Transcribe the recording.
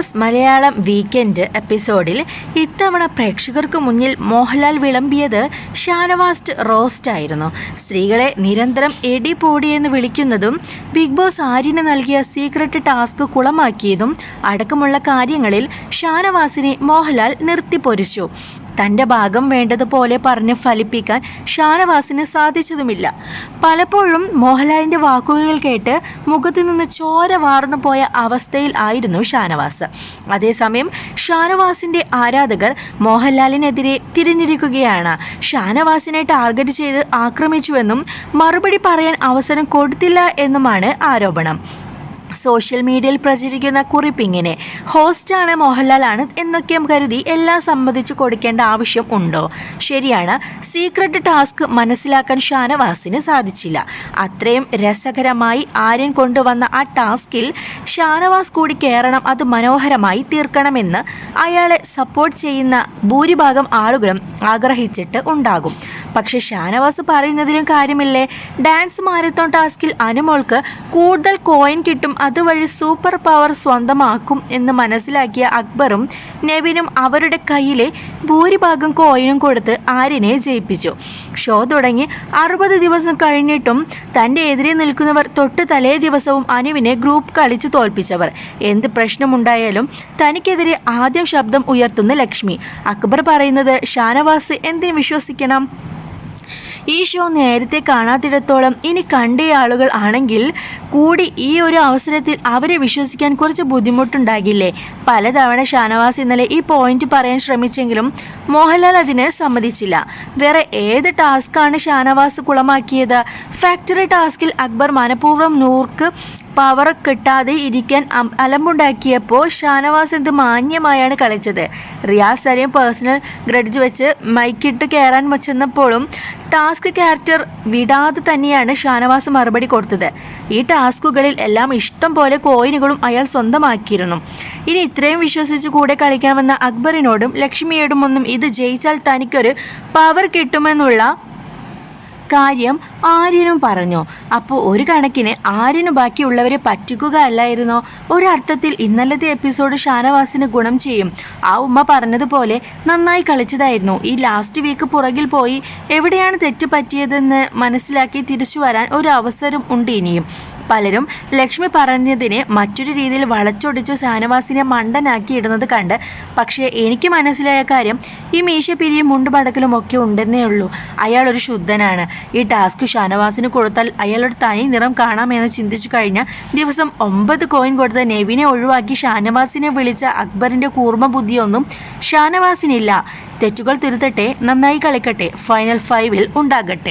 Boss Malayalam weekend എപ്പിസോഡിൽ ഇത്തവണ പ്രേക്ഷകർക്ക് മുന്നിൽ മോഹൻലാൽ വിളമ്പിയത് ഷാനവാസ്റ്റ് റോസ്റ്റ് ആയിരുന്നു. സ്ത്രീകളെ നിരന്തരം എടി എന്ന് വിളിക്കുന്നതും ബിഗ് ബോസ് ആര്യന് നൽകിയ സീക്രട്ട് ടാസ്ക് കുളമാക്കിയതും അടക്കമുള്ള കാര്യങ്ങളിൽ ഷാനവാസിനെ മോഹൻലാൽ നിർത്തിപ്പൊരിച്ചു. തന്റെ ഭാഗം വേണ്ടതുപോലെ പറഞ്ഞ് ഫലിപ്പിക്കാൻ ഷാനവാസിന് സാധിച്ചതുമില്ല. പലപ്പോഴും മോഹൻലാലിന്റെ വാക്കുകൾ കേട്ട് മുഖത്തു നിന്ന് ചോര വാർന്നു പോയ അവസ്ഥയിൽ ആയിരുന്നു ഷാനവാസ്. അതേസമയം ഷാനവാസിന്റെ ആരാധകർ മോഹൻലാലിനെതിരെ തിരിഞ്ഞിരിക്കുകയാണ്. ഷാനവാസിനെ ടാർഗറ്റ് ചെയ്ത് ആക്രമിച്ചുവെന്നും മറുപടി പറയാൻ അവസരം കൊടുത്തില്ല എന്നുമാണ് ആരോപണം. സോഷ്യൽ മീഡിയയിൽ പ്രചരിക്കുന്ന കുറിപ്പിങ്ങിനെ ഹോസ്റ്റാണ് മോഹൻലാലാണ് എന്നൊക്കെ കരുതി എല്ലാം സമ്മതിച്ചു കൊടുക്കേണ്ട ആവശ്യം ഉണ്ടോ? ശരിയാണ് സീക്രട്ട് ടാസ്ക് മനസ്സിലാക്കാൻ ഷാനവാസിന് സാധിച്ചില്ല. അത്രയും രസകരമായി ആര്യൻ കൊണ്ടുവന്ന ആ ടാസ്കിൽ ഷാനവാസ് കൂടി കയറണം അത് മനോഹരമായി തീർക്കണമെന്ന് അയാളെ സപ്പോർട്ട് ചെയ്യുന്ന ഭൂരിഭാഗം ആളുകളും ആഗ്രഹിച്ചിട്ട് ഉണ്ടാകും. പക്ഷെ ഷാനവാസ് പറയുന്നതിലും കാര്യമില്ലേ? ഡാൻസ് മാരത്തോൺ ടാസ്കിൽ അനുമോൾക്ക് കൂടുതൽ കോയിൻ കിട്ടും അതുവഴി സൂപ്പർ പവർ സ്വന്തമാക്കും എന്ന് മനസ്സിലാക്കിയ അക്ബറും നെവിനും അവരുടെ കയ്യിലെ ഭൂരിഭാഗം കോയിനും കൊടുത്ത് ആര്യനെ ജയിപ്പിച്ചു. ഷോ തുടങ്ങി. അറുപത് ദിവസം കഴിഞ്ഞിട്ടും തന്റെ എതിരെ നിൽക്കുന്നവർ തൊട്ട് തലേ ദിവസവും അനുവിനെ ഗ്രൂപ്പ് കളിച്ചു തോൽപ്പിച്ചവർ. എന്ത് പ്രശ്നമുണ്ടായാലും തനിക്കെതിരെ ആദ്യം ശബ്ദം ഉയർത്തുന്ന ലക്ഷ്മി. അക്ബർ പറയുന്നത് ഷാനവാസ് എന്തിനു വിശ്വസിക്കണം? ഈ ഷോ നേരത്തെ കാണാത്തിടത്തോളം ഇനി കണ്ട ആളുകൾ ആണെങ്കിൽ കൂടി ഈ ഒരു അവസരത്തിൽ അവരെ വിശ്വസിക്കാൻ കുറച്ച് ബുദ്ധിമുട്ടുണ്ടാകില്ലേ? പലതവണ ഷാനവാസ് ഇന്നലെ ഈ പോയിന്റ് പറയാൻ ശ്രമിച്ചെങ്കിലും മോഹൻലാൽ അതിന് സമ്മതിച്ചില്ല. വേറെ ഏത് ടാസ്ക്കാണ് ഷാനവാസ് കുളമാക്കിയത്? ഫാക്ടറി ടാസ്കിൽ അക്ബർ മനഃപൂർവം നൂർക്ക് പവർ കിട്ടാതെ ഇരിക്കാൻ അലമ്പുണ്ടാക്കിയപ്പോൾ ഷാനവാസ് എന്ത് മാന്യമായാണ് കളിച്ചത്. റിയാസ് സലീം പേഴ്സണൽ ഗ്രഡ്ജ് വെച്ച് മൈക്കിട്ട് കയറാൻ വെച്ചെന്നപ്പോഴും ടാസ്ക് ക്യാരക്ടർ വിടാതെ തന്നെയാണ് ഷാനവാസ് മറുപടി കൊടുത്തത്. ഈ ടാസ്കുകളിൽ എല്ലാം ഇഷ്ടം പോലെ കോയിനുകളും അയാൾ സ്വന്തമാക്കിയിരുന്നു. ഇനി ഇത്രയും വിശ്വസിച്ച് കൂടെ കളിക്കാമെന്ന അക്ബറിനോടും ലക്ഷ്മിയോടും ഒന്നും ഇത് ജയിച്ചാൽ തനിക്കൊരു പവർ കിട്ടുമെന്നുള്ള കാര്യം ആര്യനും പറഞ്ഞു. അപ്പോൾ ഒരു കണക്കിന് ആര്യന് ബാക്കിയുള്ളവരെ പറ്റിക്കുക അല്ലായിരുന്നോ ഒരർത്ഥത്തിൽ ഇന്നലത്തെ എപ്പിസോഡ് ഷാനവാസിന് ഗുണം ചെയ്യും. ആ ഉമ്മ പറഞ്ഞതുപോലെ നന്നായി കളിച്ചതായിരുന്നു. ഈ ലാസ്റ്റ് വീക്ക് പുറകിൽ പോയി എവിടെയാണ് തെറ്റ് പറ്റിയതെന്ന് മനസ്സിലാക്കി തിരിച്ചു വരാൻ ഒരു അവസരം ഉണ്ട് ഇനിയും. പലരും ലക്ഷ്മി പറഞ്ഞതിനെ മറ്റൊരു രീതിയിൽ വളച്ചൊടിച്ചു ഷാനവാസിനെ മണ്ടനാക്കി ഇടുന്നത് കണ്ട് പക്ഷേ എനിക്ക് മനസ്സിലായ കാര്യം ഈ മീശ പിരിയും മുണ്ടുപടക്കലും ഒക്കെ ഉണ്ടെന്നേ ഉള്ളൂ. അയാൾ ഒരു ശുദ്ധനാണ്. ഈ ടാസ്ക് ഷാനവാസിന് കൊടുത്താൽ അയാളുടെ തനി നിറം കാണാമെന്ന് ചിന്തിച്ചു കഴിഞ്ഞ ദിവസം ഒമ്പത് കോയിൻ കൊടുത്ത നെവിനെ ഒഴിവാക്കി ഷാനവാസിനെ വിളിച്ച അക്ബറിന്റെ കൂർമ്മ ബുദ്ധിയൊന്നും ഷാനവാസിനില്ല. തെറ്റുകൾ തിരുത്തട്ടെ നന്നായി കളിക്കട്ടെ ഫൈനൽ ഫൈവിൽ ഉണ്ടാകട്ടെ.